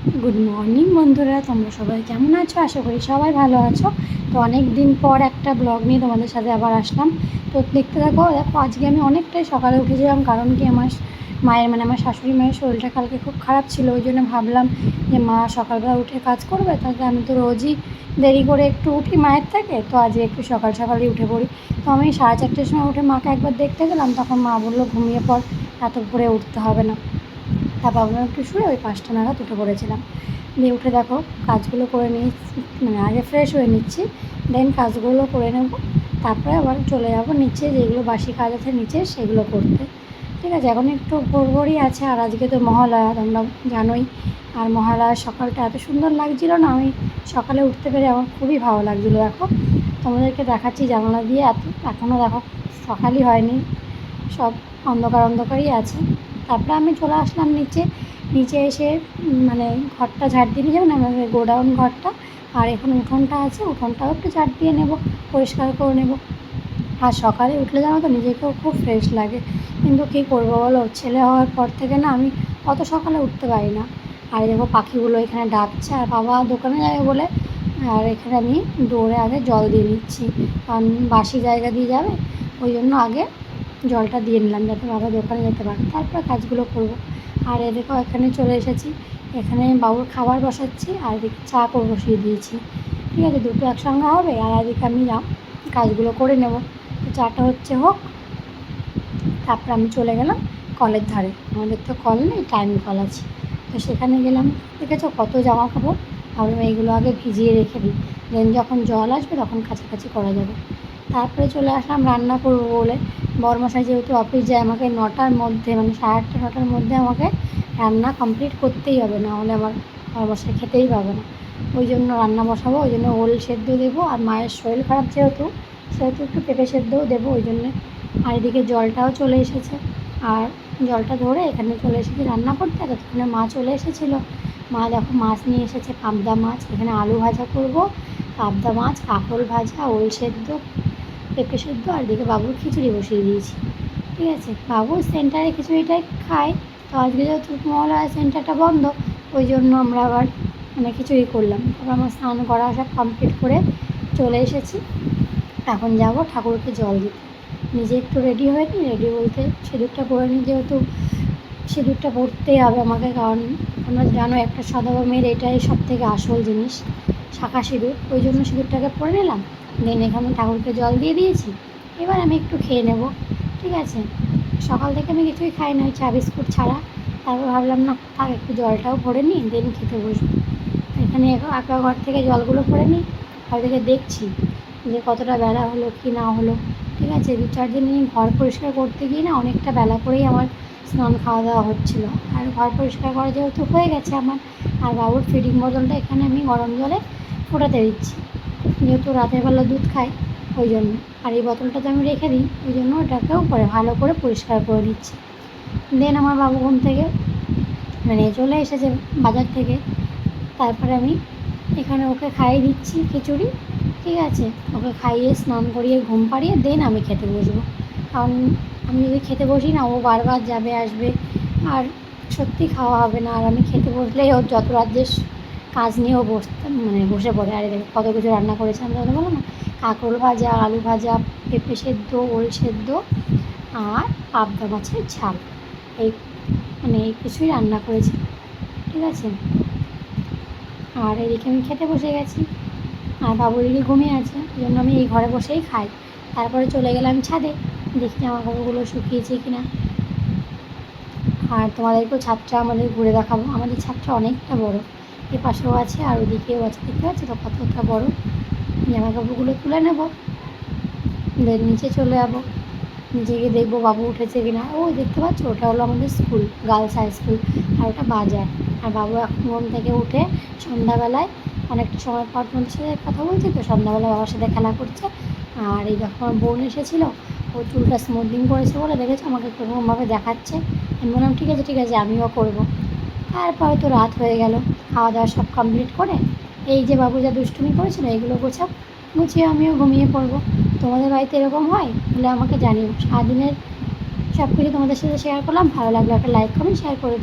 Good morning বন্ধুরা। তোমরা সবাই কেমন আছো? আশা করি সবাই ভালো আছো। তো অনেক দিন পর একটা ব্লগ নিয়ে তোমাদের সাথে আবার আসলাম। তো দেখতে থাকো, দেখো, আজকে আমি অনেকটাই সকালে উঠেছিলাম কারণ কি আমার মায়ের মানে আমার শাশুড়ি মায়ের শরীরটা কালকে খুব খারাপ ছিল, ওই জন্য ভাবলাম যে মা সকালবেলা উঠে কাজ করবে, তাহলে আমি তো রোজই দেরি করে একটু উঠি মায়ের থেকে। তো আজকে একটু সকাল সকালই উঠে পড়ি। তো আমি সাড়ে চারটের সময় উঠে মাকে একবার দেখতে গেলাম, তখন মা বলল, ঘুমিয়ে পর এত ভোরে উঠতে হবে না। তারপর ভাবলাম একটু শুয়ে ওই পাঁচটা নাগাদ উঠে পড়েছিলাম। দিয়ে উঠে দেখো কাজগুলো করে নিয়ে মানে আগে ফ্রেশ হয়ে নিচ্ছি দেন কাজগুলো করে নেব, তারপরে আবার চলে যাব নিচে, যেগুলো বাসি কাজ আছে নিচে সেগুলো করতে। ঠিক আছে, এখন একটু ভোরভোরই আছে, আর আজকে তো মহালয়া, তোমরা জানোই। আর মহালয়ার সকালটা এত সুন্দর লাগছিল না, আমি সকালে উঠতে পেরে আমার খুবই ভালো লাগছিল, দেখো। তোমাদেরকে দেখাচ্ছি জানলা দিয়ে, এত এখনও দেখো সকালই হয়নি, সব অন্ধকার অন্ধকারই আছে। তারপরে আমি চলে আসলাম নিচে। নিচে এসে মানে ঘরটা ঝাড় দিয়ে যাবেন আমাদের গোডাউন ঘরটা। আর এখন উঠোনটা আছে, উঠোনটাও একটু ঝাড় দিয়ে নেব, পরিষ্কার করে নেব। আর সকালে উঠলে জানো তো, নিজেকেও খুব ফ্রেশ লাগে। কিন্তু কী করব বলো, ছেলে হওয়ার পর থেকে না আমি অত সকালে উঠতে পারি না। আর দেখো পাখিগুলো এখানে ডাকছে, আর বাবা দোকানে যাবে বলে, আর এখানে আমি দৌড়ে আগে জল দিয়ে নিচ্ছি। কারণ বাসি জায়গা দিয়ে যাবে, ওই জন্য আগে জলটা দিয়ে নিলাম যাতে বাবা দোকানে যেতে পারে। তারপরে কাজগুলো করব। আর এদিকেও এখানে চলে এসেছি। এখানে বাবুর খাবার বসাচ্ছি আর এদিকে চা করে বসিয়ে দিয়েছি। ঠিক আছে, দুটো একসঙ্গে হবে আর এদিকে আমি কাজগুলো করে নেব। তো চাটা হচ্ছে হোক, তারপর আমি চলে গেলাম কলের ধারে। আমাদের তো কল নেই টাইম কল আছে। তো সেখানে গেলাম, দেখেছ কত জামা কাপড়? ভাবলাম এইগুলো আগে ভিজিয়ে রেখে দিই। দেন যখন জল আসবে তখন কাছাকাছি করা যাবে। তারপরে চলে আসলাম রান্না করব বলে। বরমশাই যেহেতু অফিস যায়, আমাকে নটার মধ্যে মানে সাড়ে আটটা, নটার মধ্যে আমাকে রান্না কমপ্লিট করতেই হবে, না হলে আমার বরমশাই খেতেই পাবে না। ওই জন্য রান্না বসাবো, ওই জন্য ওল সেদ্ধ দেবো আর মায়ের শরীর খারাপ যেহেতু, সেহেতু একটু পেঁপে সেদ্ধও দেবো, ওই জন্যে আর এদিকে জলটাও চলে এসেছে। আর জলটা ধরে এখানে চলে এসেছি রান্না করতে ততক্ষণে মা চলে এসেছিল। মা দেখো মাছ নিয়ে এসেছে, পাবদা মাছ, এখানে আলু ভাজা করব, পাবদা মাছ, কাঁকরোল ভাজা, ওল সেদ্ধ পেঁপে সেদ্ধ আর এদিকে বাবুর খিচুড়ি বসিয়ে দিয়েছি। ঠিক আছে, বাবু সেন্টারে খিচুড়িটাই খায়, তো আজকে যেহেতু মহালয়া সেন্টারটা বন্ধ, ওই জন্য আমরা আবার মানে খিচুড়ি করলাম। তারপর আমার স্নান করা সব কমপ্লিট করে চলে এসেছি। এখন যাব ঠাকুরকে জল দিতে। নিজে একটু রেডি হয়ে নিই রেডি বলতে সিঁদুরটা পরে নিই যেহেতু সিঁদুরটা পরতেই হবে আমাকে, কারণ তোমরা জানো একটা সদবা মেয়ের এটাই সব থেকে আসল জিনিস, শাঁখা সিঁদুর। ওই জন্য সিঁদুরটাকে পরে নিলাম। দেন এখানে ঠাকুরকে জল দিয়ে দিয়েছি। এবার আমি একটু খেয়ে নেব, ঠিক আছে? সকাল থেকে আমি কিছুই খাই না, ওই চা বিস্কুট ছাড়া। তারপর ভাবলাম, না, থাক, একটু জলটাও ভরে নিই, দেন খেতে বসবো। এখানে আঁকা ঘর থেকে জলগুলো ভরে নিই আর থেকে দেখছি যে কতটা বেলা হলো, কি না হলো, ঠিক আছে? দু, চার দিন আমি ঘর পরিষ্কার করতে গিয়ে না অনেকটা বেলা করেই আমার স্নান খাওয়া দাওয়া হচ্ছিল। আর ঘর পরিষ্কার করা যেহেতু হয়ে গেছে আমার, আর বাবুর ফিডিং বোতলটা এখানে আমি গরম জলে ফোটাতে দিচ্ছি। যেহেতু রাতের বেলা দুধ খায়, ওই জন্য। আর এই বোতলটা তো আমি রেখে দিই, ওই জন্য ওটাকেও পরে ভালো করে পরিষ্কার করে নিচ্ছি। দেন আমার বাবু ঘুম থেকে মানে চলে এসেছে বাজার থেকে। তারপরে আমি এখানে ওকে খাইয়ে দিচ্ছি খিচুড়ি, ঠিক আছে? ওকে খাইয়ে স্নান করিয়ে ঘুম পাড়িয়ে দেন আমি খেতে বসবো। কারণ আমি যদি খেতে বসি না, ও বারবার যাবে, আসবে। আর সত্যি খাওয়া হবে না। আর আমি খেতে বসলেই ওর যত রাজ্যের কাজ নিয়েও বসতে মানে বসে পড়ে। আরে দেখো কত কিছু রান্না করেছে আমি তোদের বলো না। কাঁকরোল ভাজা, আলু ভাজা, পেঁপে সেদ্ধ, ওল সেদ্ধ আর পাবদা মাছের ঝাল। এই মানে এই কিছুই রান্না করেছি। ঠিক আছে? আর এদিকে আমি খেতে বসে গেছি। আর বাবু এদিকে ঘুমিয়ে আছে ওই জন্য আমি এই ঘরে বসেই খাই। তারপরে চলে গেলাম ছাদে, দেখি জামা কাপড়গুলো শুকিয়েছে কিনা আর তোমাদেরকেও ছাদটা আমাদের ঘুরে দেখাবো। আমাদের ছাদটা অনেকটা বড়। এ পাশেও আছে আর ওদিকেও আছে। দেখতে পাচ্ছি তো কতটা বড়? জামা কাপড়গুলো তুলে নেব। দেন নিচে চলে যাব। নিচে গিয়ে দেখব বাবু উঠেছে কিনা। ও, দেখতে পাচ্ছ? ওটা হলো আমাদের স্কুল, গার্লস হাই স্কুল আর ওটা বাজার। আর বাবু এখন ঘুম থেকে উঠে সন্ধ্যাবেলায় অনেকটা সময় পর তোমাদের সাথে কথা বলছি তো সন্ধ্যাবেলা বাবার সাথে খেলা করছে। আর এই দেখো আমার বোন এসেছিল, ও চুলটা স্মুথিং করেছে বলে দেখেছ? আমাকে কোনোরকমভাবে দেখাচ্ছে। আমি বললাম, ঠিক আছে ঠিক আছে, আমিও করব। তারপরে তো রাত হয়ে গেল। খাওয়া দাওয়া সব কমপ্লিট করে, এই যে বাবু যা দুষ্টুমি করেছিল, এগুলো গোছাও। গুছিয়ে আমিও ঘুমিয়ে পড়ব। তোমাদের বাড়িতে এরকম হয়? তাহলে আমাকে জানিও। সারাদিনের সব কিছু তোমাদের সাথে শেয়ার করলাম। ভালো লাগল একটা লাইক করুন শেয়ার করে দিও।